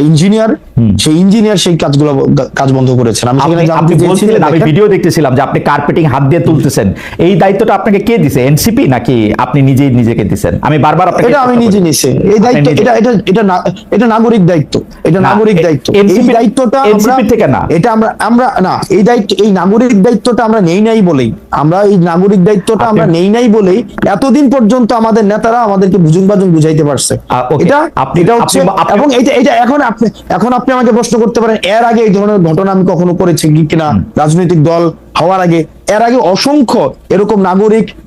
Engineer সেই engineer সেই কাজগুলো কাজ বন্ধ করেছেন। আমি আপনি বলছিলেন আমি ভিডিও দেখতেছিলাম যে আপনি কার্পেটিং হাত দিয়ে তুলতেছেন। এই দায়িত্বটা আপনাকে কে দিছে এনসিপি নাকি আপনি নিজেই নিজেকে দিছেন? আমি বারবার আপনাকে এটা আমি নিজে নিছি। এই দায়িত্ব এটা এটা এটা এটা নাগরিক দায়িত্ব। এটা নাগরিক দায়িত্ব। এই দায়িত্বটা NCP থেকে না। এটা আমরা আমরা না এই দায়িত্ব এই নাগরিক দায়িত্বটা আমরা নেই নাই বলেই। আমরা এই নাগরিক দায়িত্বটা আমরা নেই নাই বলেই এতদিন পর্যন্ত আমাদের নেতারা আমাদেরকে বুঝুন বাজুন বুঝাইতে পারছে। এটা আপনি- এটা হচ্ছে এবং এটা এটা এখন আপনি এখন আপনি আমাকে প্রশ্ন করতে পারেন এর আগে এই ধরনের ঘটনা আমি কখনো করেছি কি কিনা? রাজনৈতিক দল হওয়ার আগে এর আগে অসংখ্য এরকম নাগরিক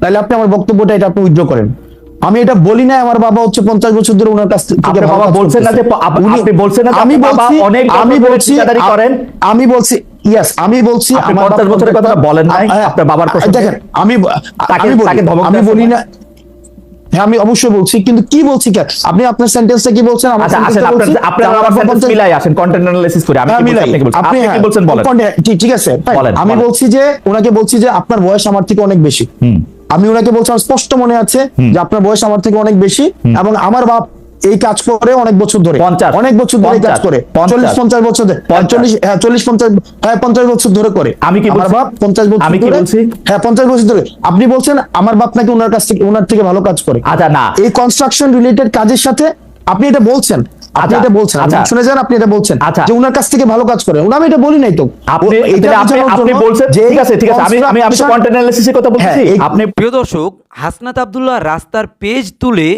তাহলে আপনি আমার বক্তব্যটা এটা আপনি উইথড্র করেন। আমি এটা বলি না আমার বাবা হচ্ছে পঞ্চাশ বছর ধরে ওনার কাছ থেকে বাবা বলছেন না যে আপনি বলছেন না আমি বলছি অনেক আমি বলছি করেন। আমি বলছি ইয়েস আমি বলছি 50 বছরের কথা বলেন নাই, আপনার বাবার। দেখেন আমি আমি বলি আমি বলি না হ্যাঁ আমি অবশ্যই বলছি কিন্তু কি বলছি কেন আপনি আপনার সেন্টেন্সটা কি বলছেন? আচ্ছা আসেন আপনার যে আমার আমার বাবা sentence পঞ্চাশ- মিলাই আসেন কন্টেন্ট অ্যানালাইসিস করে আমি হ্যাঁ, কি বলছি আপনি কি বলছেন? আপনি কি হ্যাঁ, বলছেন বলেন। ঠিক- আছে আমি বলছি যে ওনাকে বলছি যে আপনার বয়স আমার থেকে অনেক বেশি। হুম। আমি ওনাকে বলছি আমার স্পষ্ট মনে আছে যে আপনার বয়স আমার থেকে অনেক বেশি এবং আমার বাপ এই কাজ করে অনেক বছর ধরে। অনেক বছর ধরে কাজ করে। চল্লিশ পঞ্চাশ বছর ধরে। হ্যাঁ। চল্লিশ হ্যাঁ চল্লিশ পঞ্চাশ হ্যাঁ পঞ্চাশ বছর ধরে করে। আমি কি আমার বাপ পঞ্চাশ বছর আমি কি বলছি? হ্যাঁ পঞ্চাশ বছর ধরে। আপনি বলছেন আমার বাপ নাকি ওনার কাছ থেকে ওনার থেকে ভালো কাজ করে। আচ্ছা না। এই কনস্ট্রাকশন রিলেটেড কাজের সাথে আপনি এটা বলছেন আপনি আচ্ছা, এটা বলছেন আপনি আচ্ছা। শুনে যান আপনি এটা বলছেন। আচ্ছা। যে ওনার কাছ থেকে ভালো কাজ করে ওনা আমি এটা বলি নাই তো। আপনি এটা আপনি বলছেন ঠিক আছে ঠিক আছে। আমি আমি আমি কন্টেন্ট অ্যানালাইসিসের কথা বলছি। হ্যাঁ, আপনি প্রিয় দর্শক হাসনাত আবদুল্লাহ রাস্তার পেজ তুলে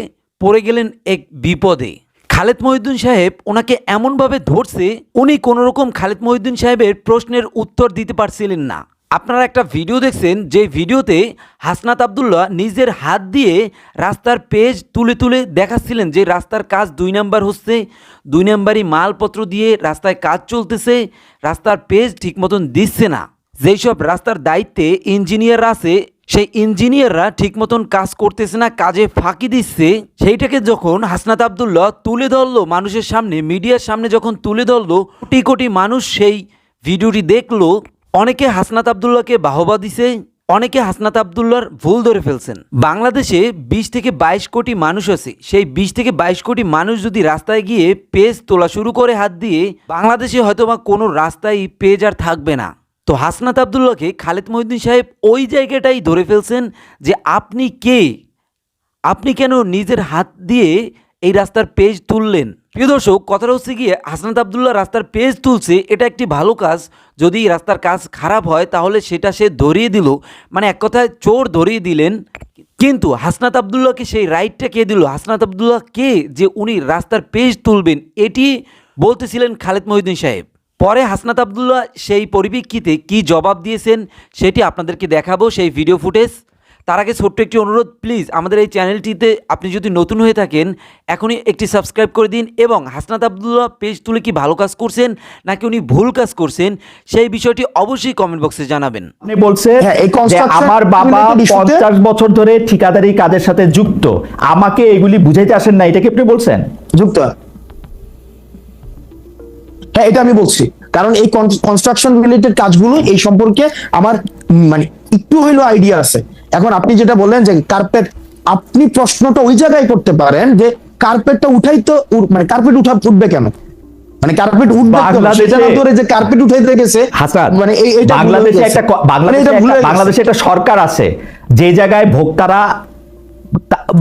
পড়ে গেলেন এক বিপদে। খালেদ মহিউদ্দিন সাহেব ওনাকে এমনভাবে ধরছে উনি কোনো রকম খালেদ মহিউদ্দিন সাহেবের প্রশ্নের উত্তর দিতে পারছিলেন না। আপনারা একটা ভিডিও দেখছেন যে ভিডিওতে হাসনাত আবদুল্লাহ নিজের হাত দিয়ে রাস্তার পেজ তুলে তুলে দেখাচ্ছিলেন যে রাস্তার কাজ দুই নাম্বার হচ্ছে, দুই নাম্বারই মালপত্র দিয়ে রাস্তায় কাজ চলতেছে, রাস্তার পেজ ঠিক মতন দিচ্ছে না। যেই সব রাস্তার দায়িত্বে ইঞ্জিনিয়ার আছে, সেই ইঞ্জিনিয়াররা ঠিক মতন কাজ করতেছে না, কাজে ফাঁকি দিচ্ছে। সেইটাকে যখন হাসনাত আবদুল্লাহ তুলে ধরলো, মানুষের সামনে মিডিয়ার সামনে যখন তুলে ধরলো, কোটি কোটি মানুষ সেই ভিডিওটি দেখল অনেকে হাসনাত আবদুল্লাহকে বাহবা দিছে, অনেকে হাসনাত আবদুল্লার ভুল ধরে ফেলছেন। বাংলাদেশে বিশ থেকে বাইশ কোটি মানুষ আছে। সেই বিশ থেকে বাইশ কোটি মানুষ যদি রাস্তায় গিয়ে পেজ তোলা শুরু করে হাত দিয়ে, বাংলাদেশে হয়তোবা কোনো রাস্তায় পেজ আর থাকবে না। তো হাসনাত আবদুল্লাহকে খালেদ মহিউদ্দিন সাহেব ওই জায়গাটাই ধরে ফেলছেন যে আপনি কে? আপনি কেন নিজের হাত দিয়ে এই রাস্তার পেজ তুললেন। প্রিয় দর্শক, কথাটা হচ্ছে গিয়ে, হাসনাত আবদুল্লাহ রাস্তার পেজ তুলছে, এটা একটি ভালো কাজ। যদি রাস্তার কাজ খারাপ হয়, তাহলে সেটা সে ধরিয়ে দিল। মানে এক কথায় চোর ধরিয়ে দিলেন। কিন্তু হাসনাত আবদুল্লাহকে সেই রাইটটা কে দিল? হাসনাত আবদুল্লাহ কে যে উনি রাস্তার পেজ তুলবেন? এটি বলতেছিলেন খালেদ মহিউদ্দিন সাহেব। পরে হাসনাত আবদুল্লাহ সেই পরিপ্রেক্ষিতে কি জবাব দিয়েছেন, সেটি আপনাদেরকে দেখাবো সেই ভিডিও ফুটেজ তার আগে ছোট্ট একটি অনুরোধ প্লিজ আমাদের এই চ্যানেলটিতে আপনি যদি নতুন হয়ে থাকেন এখনই একটি সাবস্ক্রাইব করে দিন এবং হাসনাত আবদুল্লাহ পেজ তুলে কি ভালো কাজ করছেন নাকি উনি ভুল কাজ করছেন সেই বিষয়টি অবশ্যই কমেন্ট বক্সে জানাবেন। আপনি বলছেন হ্যাঁ, আমার বাবা পঞ্চাশ বছর ধরে ঠিকাদারি কাজের সাথে যুক্ত। আমাকে এগুলি বুঝাইতে আসেন না এটা কি আপনি বলছেন? যুক্ত হ্যাঁ এটা আমি বলছি। কারণ এই কনস্ট্রাকশন রিলেটেড কাজগুলো এই সম্পর্কে আমার মানে একটু হইল আইডিয়া আছে। এখন আপনি যেটা বললেন যে কার্পেট আপনি প্রশ্নটা ওই জায়গায় করতে পারেন যে কার্পেটটা উঠাই তো মানে কার্পেট উঠা উঠবে কেন? মানে কার্পেট উঠবে বাংলাদেশে- ধরে যে কার্পেট উঠাইতে গেছে হাসান মানে এই এটা বাংলাদেশে একটা মানে বাংলাদেশে একটা- সরকার আছে যে জায়গায় ভোক্তারা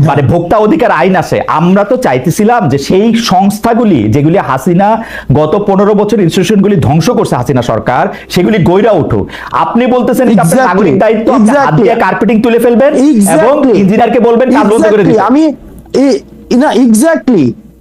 মানে ভোক্তা অধিকার আইন আছে আমরা তো চাইতেছিলাম যে সেই সংস্থাগুলি যেগুলি হাসিনা গত পনেরো বছর ইনস্টিটিউশনগুলি ধ্বংস করছে হাসিনা সরকার সেগুলি গইরা উঠুক আপনি বলতেছেন নাগরিক দায়িত্ব. দিয়ে কার্পেটিং তুলে ফেলবেন এবং. ইঞ্জিনিয়ারকে বলবেন কাজ বন্ধ করে দিতে আমি না এক্স্যাক্টলি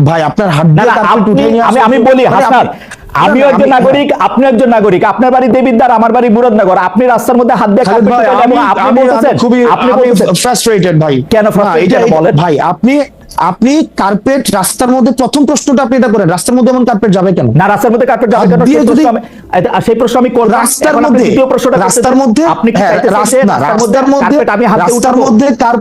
ভাই আপনার হাত দিয়ে কার্পেট আমি আমি বলি মানে হাসনাত আমিও একজন নাগরিক আপনি একজন নাগরিক। আপনার বাড়ি দেবিদ্বার আমার বাড়ি মুরাদনগর। আপনি রাস্তার মধ্যে হাত দিয়ে আপনি বলতেছেন আপনি ফ্রাস্ট্রেটেড ভাই। কেন কেন বলেন? ভাই আপনি আপনি কার্পেট রাস্তার মধ্যে প্রথম প্রশ্নটা আপনি এটা করেন। রাস্তার মধ্যে এমন কার্পেট যাবে কেন? না রাস্তার মধ্যে কার্পেট যাবে কেন? যদি- আমি- সেই প্রশ্ন আমি করব রাস্তার মধ্যে দ্বিতীয় প্রশ্নটা রাস্তার মধ্যে আপনি হ্যাঁ, রাস্তার মধ্যে কার্পেট আমি হাত উঠাবো? মধ্যে কার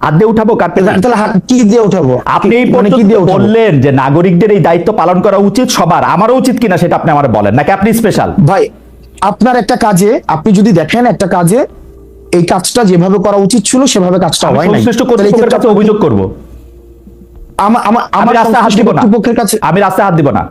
হাত দিয়ে উঠাবো কার্পেট তাহলে কি দিয়ে উঠাবো? আপনি এই মানে কি দিয়ে বললেন যে নাগরিকদের এই দায়িত্ব পালন করা উচিত সবার। আমারও উচিত কিনা সেটা আপনি আমার বলেন নাকি আপনি স্পেশাল ভাই আপনার একটা কাজে আপনি যদি দেখেন একটা কাজে এই কাজটা যেভাবে করা উচিত ছিল সেভাবে কাজটা হয় নাই। কর্তৃপক্ষের কাছে অভিযোগ করব। আমা- আমা- আমার রাস্তায় হাত দিব না। কর্তৃপক্ষের কাছে আমি রাস্তায় হাত দিব না।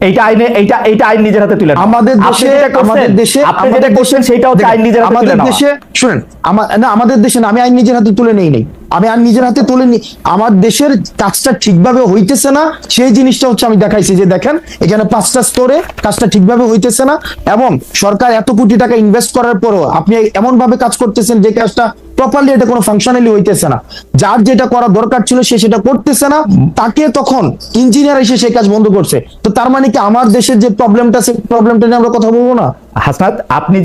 এইটা আইনে এইটা এইটা আইন নিজের হাতে তুলে আমাদের দেশে আমাদের দেশে আপনি যেটা করছেন দেশে- সেটা হচ্ছে আইন নিজের হাতে আমাদের দেশে শুনেন আমার না আমাদের দেশে না আমি আইন নিজের হাতে তুলে নেই নেই। আমি আর নিজের হাতে তুলে নি আমার দেশের কাজটা ঠিকভাবে হইতেছে না, সেই জিনিসটা হচ্ছে আমি দেখাইছি যে দেখেন, এখানে পাঁচটা স্তরে কাজটা ঠিকভাবে হইতেছে না এবং সরকার এত কোটি টাকা ইনভেস্ট করার পরও আপনি এমন ভাবে কাজ করতেছেন যে কাজটা প্রপারলি এটা কোনো ফাংশনালি হইতেছে না। যার যেটা করা দরকার ছিল সে সেটা করতেছে না, তাকে তখন ইঞ্জিনিয়ার এসে সেই কাজ বন্ধ করছে। তো তার মানে কি আমার দেশের যে প্রবলেমটা সেই প্রবলেমটা নিয়ে আমরা কথা বলব না? হাসনাত আপনি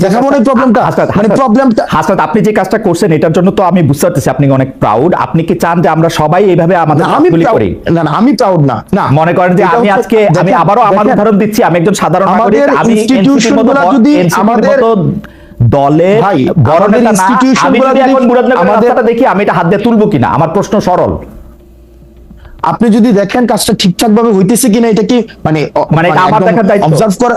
প্রবলেমটা? হাসনাত, মানে প্রবলেমটা- হাসনাত আপনি যে কাজটা করছেন এটার জন্য তো আমি বুঝতে পারতেছি আপনি অনেক প্রাউড আপনি কি চান যে আমরা সবাই এইভাবে আমাদের আমি করি? না না আমি প্রাউড না। না মনে করেন যে আমি আজকে আমি আমার উদাহরণ দিচ্ছি আমি একজন সাধারণ আমাদের নাগরিক আমি institution NCP র মতো গুলা ব- যদি আমাদের- মতো দলে ভাই, বড় নেতা না আমি যদি এখন মুরাদনগরের আমাদের- রাস্তাটা দেখি আমি এটা হাত দিয়ে তুলবো কিনা? আমার প্রশ্ন সরল। আপনি যদি দেখেন কাজটা ঠিকঠাক ভাবে হইতেছে কিনা এটা কি মানে মানে আমার দেখার দায়িত্ব। অবজার্ভ করা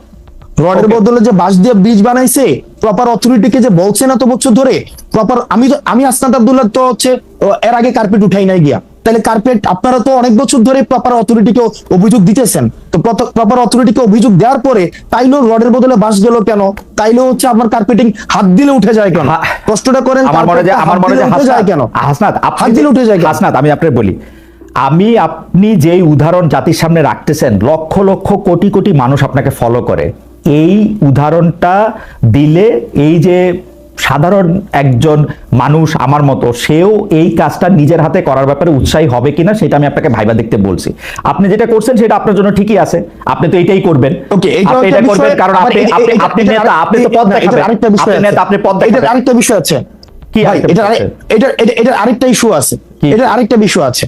রডের বদলে যে বাঁশ দিয়ে ব্রিজ বানাইছে প্রপার অথরিটিকে যে বলছে না তো বছর ধরে প্রপার আমি তো আমি আসনাদ আব্দুল্লাহ তো হচ্ছে এর আগে কার্পেট উঠাই নাই গিয়া। তাহলে কার্পেট আপনারা তো অনেক বছর ধরে প্রপার অথরিটিকে অভিযোগ দিতেছেন। তো প্রপার অথরিটিকে অভিযোগ দেওয়ার পরে তাইলেও রডের বদলে বাঁশ গেল কেন? তাইলেও হচ্ছে আপনার কার্পেটিং হাত দিলে উঠে যায় কেন? কষ্টটা করেন আমার মনে যে আমার মনে যে উঠে যায় কেন? হাসনাত হাত দিলে উঠে যায় হাসনাত আমি আপনাকে বলি আমি আপনি যেই উদাহরণ জাতির সামনে রাখতেছেন লক্ষ লক্ষ কোটি কোটি মানুষ আপনাকে ফলো করে। এই উদাহরণটা দিলে এই যে সাধারণ একজন মানুষ আমার মতো সেও এই কাজটা নিজের হাতে করার ব্যাপারে উৎসাহী হবে কিনা সেটা আমি আপনাকে ভাইবা দেখতে বলছি। আপনি যেটা করছেন সেটা আপনার জন্য ঠিকই আছে। আপনি তো এটাই করবেন। ওকে এটা আপনি এটা করবেন কারণ আপনি আপনি আপনি নেতা আপনি তো পদ দেখাবেন। আরেকটা বিষয় আপনি আছে। নেতা আপনি পদ দেখাবেন। আরেকটা বিষয় আছে। কি? এটার এটা- এটার আরেকটা ইস্যু আছে। কি? এটার আরেকটা বিষয় আছে।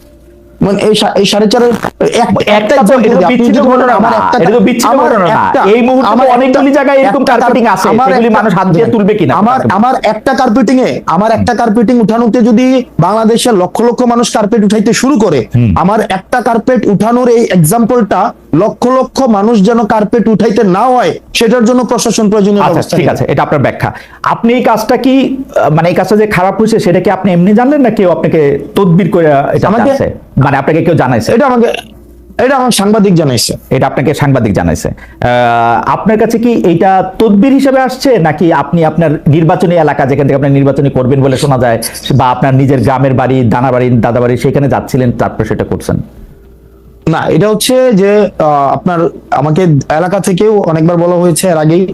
মানে এই সাড়ে একটা বিচ্ছিন্ন ঘটনা আমার না, একটা- এটা তো বিচ্ছিন্ন ঘটনা না। এই মুহূর্তে আমার অনেকগুলি জায়গায় এরকম একটা আছে, সেগুলি মানুষ হাত দিয়ে তুলবে কিনা? আমার আমার একটা কার্পেটিং এ আমার একটা কার্পেটিং উঠানোতে যদি বাংলাদেশের লক্ষ লক্ষ মানুষ কার্পেট উঠাইতে শুরু করে আমার একটা কার্পেট উঠানোর এই এক্সাম্পলটা লক্ষ লক্ষ মানুষ যেন কার্পেট উঠাইতে না হয় সেটার জন্য প্রশাসন প্রয়োজনীয় আচ্ছা ব্যবস্থা ঠিক আছে এটা আপনার ব্যাখ্যা। আপনি এই কাজটা কি মানে এই কাজটা যে খারাপ হয়েছে সেটা কি আপনি এমনি জানলেন না কেউ আপনাকে তদবির করে এটা আমাকে- মানে আপনাকে কেউ জানাইছে? এটা আমাকে এটা আমার সাংবাদিক জানাইছে। এটা আপনাকে সাংবাদিক জানাইছে। আপনার কাছে কি এইটা তদবির হিসেবে আসছে? নাকি আপনি আপনার নির্বাচনী এলাকা যেখান থেকে আপনি নির্বাচনী করবেন বলে শোনা যায় বা আপনার নিজের গ্রামের বাড়ি দানা বাড়ি দাদা বাড়ি সেখানে যাচ্ছিলেন তারপর সেটা করছেন? না এটা হচ্ছে যে আহ, আপনার আমাকে এলাকা থেকেও অনেকবার বলা হয়েছে এর আগেই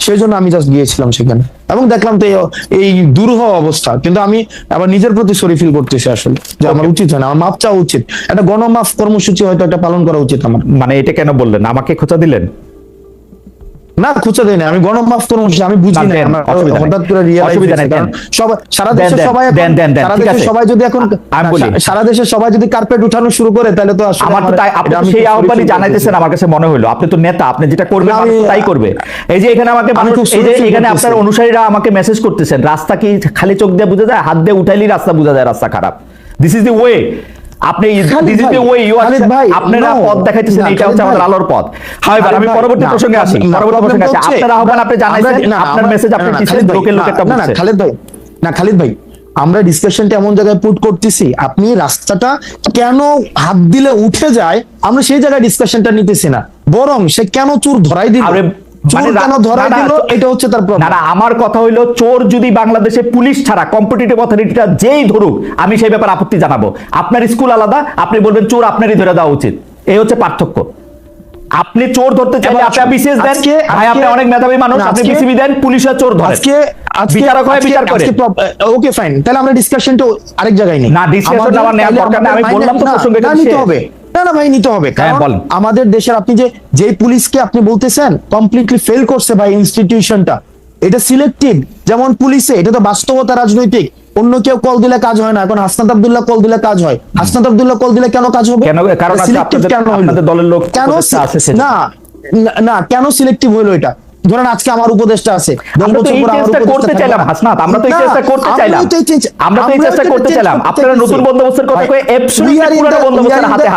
সেই জন্য আমি জাস্ট গিয়েছিলাম সেখানে। এবং দেখলাম তো এই- দুরূহ অবস্থা। কিন্তু আমি আবার নিজের প্রতি সরি ফিল করতেছি আসলে যে আমার উচিত হয় না। আমার মাপ চাওয়া উচিত। একটা গণমাফ কর্মসূচি হয়তো একটা পালন করা উচিত আমার। মানে এটা কেন বললেন? আমাকে খোঁচা দিলেন? না খুঁজে দেয় না আমি গণমাফ কর্মসূচি আমি বুঝি না। হঠাৎ করে। সবাই সারা দেশে সবাই দেন, দেন, দেন, ঠিক আছে। সবাই যদি এখন আমি বলি। সারা দেশে সবাই যদি কার্পেট উঠানো শুরু করে তাহলে তো আমার তো তাই আপনি সেই আহ্বানই জানাইতেছেন আমার কাছে মনে হলো আপনি তো নেতা আপনি যেটা করবেন আমি- তাই করবে এই যে এখানে আমাকে এই যে এখানে। আপনার অনুসারীরা আমাকে মেসেজ করতেছেন রাস্তা কি খালি চোখ দিয়ে বোঝা যায় হাত দিয়ে উঠাইলেই রাস্তা বোঝা যায় রাস্তা খারাপ দিস ইজ দি ওয়ে আপনি this is way you are আপনারা পথ দেখাইতেছেন এটা হচ্ছে আমাদের আলোর পথ। হাইবার আমি পরবর্তী প্রসঙ্গে আসি পরবর্তী প্রসঙ্গে আসি। আপনার আহ্বান আপনি আমরা- জানাইছেন আপনার মেসেজ আপনি না, না, দিচ্ছেন খালিদ লোকের না, না, না, খালিদ ভাই না খালিদ ভাই আমরা ডিসকাশনটা এমন জায়গায় পুট করতেছি আপনি রাস্তাটা কেন হাত দিলে উঠে যায় আমরা সেই জায়গায় ডিসকাশনটা নিতেছি না। বরং সে কেন চুর ধরাই দিল? মানে আমার কথা হইল চোর যদি বাংলাদেশে পুলিশ ছাড়া কম্পিটিটিভ অথরিটিটা যেই ধরুক আমি সেই ব্যাপারে আপত্তি জানাব। আপনার স্কুল আলাদা আপনি বলবেন চোর আপনারই ধরে দেওয়া উচিত। এই হচ্ছে পার্থক্য। আপনি চোর ধরতে চাইলে আপনি বিসিএস দেন। ভাই আপনি অনেক মেধাবী মানুষ আপনি বিসিবি দেন পুলিশের চোর ধরে। আজকে বিচারক হয় বিচার করে। ওকে ফাইন তাহলে আমরা ডিসকাশনটা আরেক জায়গায় নেই। না, আমাদের- আমার নেওয়ার দরকার নেই, আমি বললাম তো প্রসঙ্গটা হবে। না না ভাই নিতে হবে হ্যাঁ, কারণ আমাদের দেশের আপনি যে যেই পুলিশকে আপনি বলতেছেন কমপ্লিটলি ফেল করছে ভাই ইনস্টিটিউশনটা এটা সিলেক্টিভ যেমন পুলিশে এটা তো বাস্তবতা রাজনৈতিক। অন্য কেউ কল দিলে কাজ হয় না এখন হাসনাত আব্দুল্লাহ কল দিলে কাজ হয়। হাসনাত আব্দুল্লাহ কল দিলে কেন কাজ হবে? কেন? কারণ আপনাদের- কেন দলের লোক কেন না না, না কেন সিলেক্টিভ হইল এটা? ধরেন আজকে আমার উপদেষ্টা আছে। পর করতে চাইলাম হাসনাত। আমরা তো এই চেষ্টা করতে চাইলাম। আমরা তো এই চেষ্টা করতে চাইলাম। আপনারা নতুন। বন্দোবস্তের কথা কয়ে বন্দোবস্তের হাতে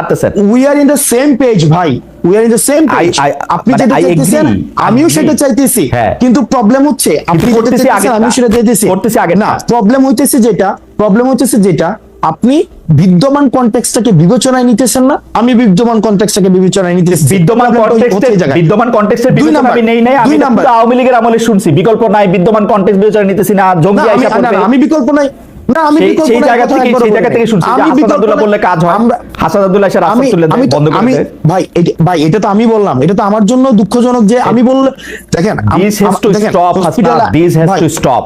we are in the same page ভাই। are in the same page I- আপনি মানে যেটা চাইতেছেন আমিও সেটা চাইতেছি। হ্যাঁ। কিন্তু প্রবলেম হচ্ছে আপনি যেটা করতেছি চাইতেছেন আগেরটা। আমিও সেটা চাইতেছি। করতেছি আগেরটা। না প্রবলেম হইতেছে যেটা প্রবলেম হইতেছে যেটা আপনি বিদ্যমান কনটেক্সটটাকে বিবেচনায় নিতেছেন না আমি বিদ্যমান কনটেক্সটটাকে বিবেচনায় নিতেছি। বিদ্যমান কনটেক্সটে। বিদ্যমান কনটেক্সটের বিবেচনা আমি নেই নাই আমি নাম্বার। আওয়ামী লীগের আমলে শুনছি বিকল্প নাই বিদ্যমান কনটেক্সট বিবেচনা নিতেছি না জঙ্গি আইসা আমি বিকল্প নাই। না আমি সেই- বিকল্প সেই জায়গা থেকে সেই জায়গা থেকে শুনছি আমি আব্দুল্লাহ বললে কাজ হয় আমরা- হাসান আব্দুল্লাহ এসে রাস্তা তুলে বন্ধ করে আমি ভাই ভাই এটা তো আমি বললাম এটা তো আমার জন্য দুঃখজনক যে আমি বললে দেখেন this has to stop Hasnat this has to stop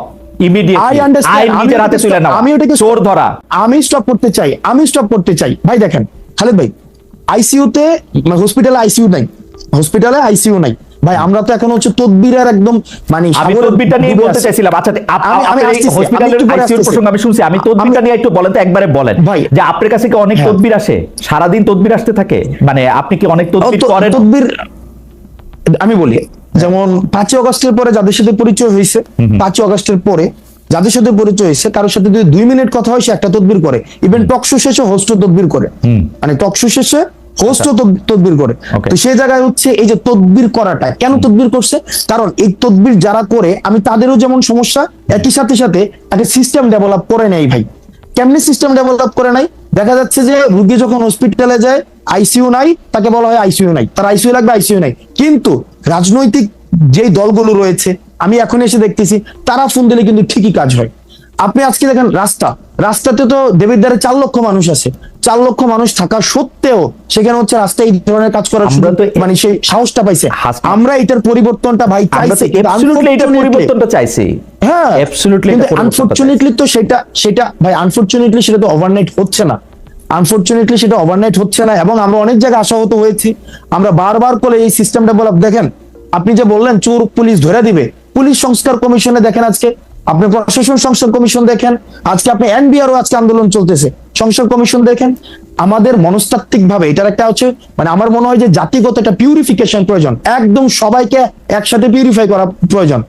আমি ওটাকে চোর ধরা। স্টপ করতে চাই। আমি স্টপ করতে চাই। ভাই দেখেন খালেদ ভাই আইসিইউতে হসপিটালে আইসিইউ নাই। হসপিটালে আইসিইউ নাই। ভাই আমরা তো এখন হচ্ছে তদবিরের একদম মানে আমি তদবিরটা নিয়ে বলতে চাইছিলাম। আচ্ছা আমি- হসপিটালের। প্রসঙ্গ আমি শুনছি। আমি তদবিরটা নিয়ে একটু বলেন তো একবারে বলেন। ভাই। যে আপনার কাছে কি অনেক হ্যাঁ। তদবির আসে? সারাদিন তদবির আসতে থাকে? মানে আপনি কি অনেক তদবির করেন? তদবির আমি বলি যেমন পাঁচই অগস্টের পরে যাদের সাথে পরিচয় হয়েছে পাঁচই অগস্টের পরে যাদের সাথে পরিচয় হয়েছে কারোর সাথে যদি দুই মিনিট কথা হয় সে একটা তদবির করে। ইভেন টকশো শেষে হোস্ট তদবির করে। মানে টকশো শেষে হোস্ট তদবির করে। তো সেই জায়গায় হচ্ছে এই যে তদবির করাটা কেন তদবির করছে? কারণ এই তদবির যারা করে আমি তাদেরও যেমন সমস্যা একই সাথে সাথে একটা সিস্টেম ডেভেলপ করে নেই ভাই। কেমনি সিস্টেম ডেভেলপ করে নাই দেখা যাচ্ছে যে রুগী যখন হসপিটালে যায় আইসিইউ নাই তাকে বলা হয় আইসিইউ নাই। তার আইসিইউ লাগবে আইসিইউ নাই। কিন্তু রাজনৈতিক যেই দলগুলো রয়েছে আমি এখন এসে দেখতেছি তারা ফোন দিলে কিন্তু ঠিকই কাজ হয়। আপনি আজকে দেখেন রাস্তা। রাস্তাতে তো দেবিদ্বারে চার লক্ষ মানুষ আছে। চার লক্ষ মানুষ থাকা সত্ত্বেও সেখানে হচ্ছে রাস্তায় এই ধরনের কাজ করার মানে সেই সাহসটা পাইছে। আমরা এটার পরিবর্তনটা ভাই চাইছি পরিবর্তনটা চাইছি। হ্যাঁ আনফরচুনেটলি তো সেটা সেটা ভাই আনফরচুনেটলি সেটা তো ওভারনাইট হচ্ছে না। আনফরচুনেটলি সেটা ওভারনাইট হচ্ছে না এবং আমরা অনেক জায়গায় আশাহত হয়েছি। আমরা বারবার করে এই সিস্টেমটা বলা দেখেন, আপনি যে বললেন চোর পুলিশ ধরে দিবে, পুলিশ সংস্কার কমিশনে দেখেন আজকে। আপনি প্রশাসন সংস্কার কমিশন দেখেন, আজকে আপনি এনবিআরও আজকে আন্দোলন চলতেছে। সংস্কার কমিশন দেখেন, আমাদের মনস্তাত্ত্বিক ভাবে এটার একটা হচ্ছে মানে আমার মনে হয় যে জাতিগত একটা পিউরিফিকেশন প্রয়োজন। একদম সবাইকে একসাথে পিউরিফাই করা প্রয়োজন।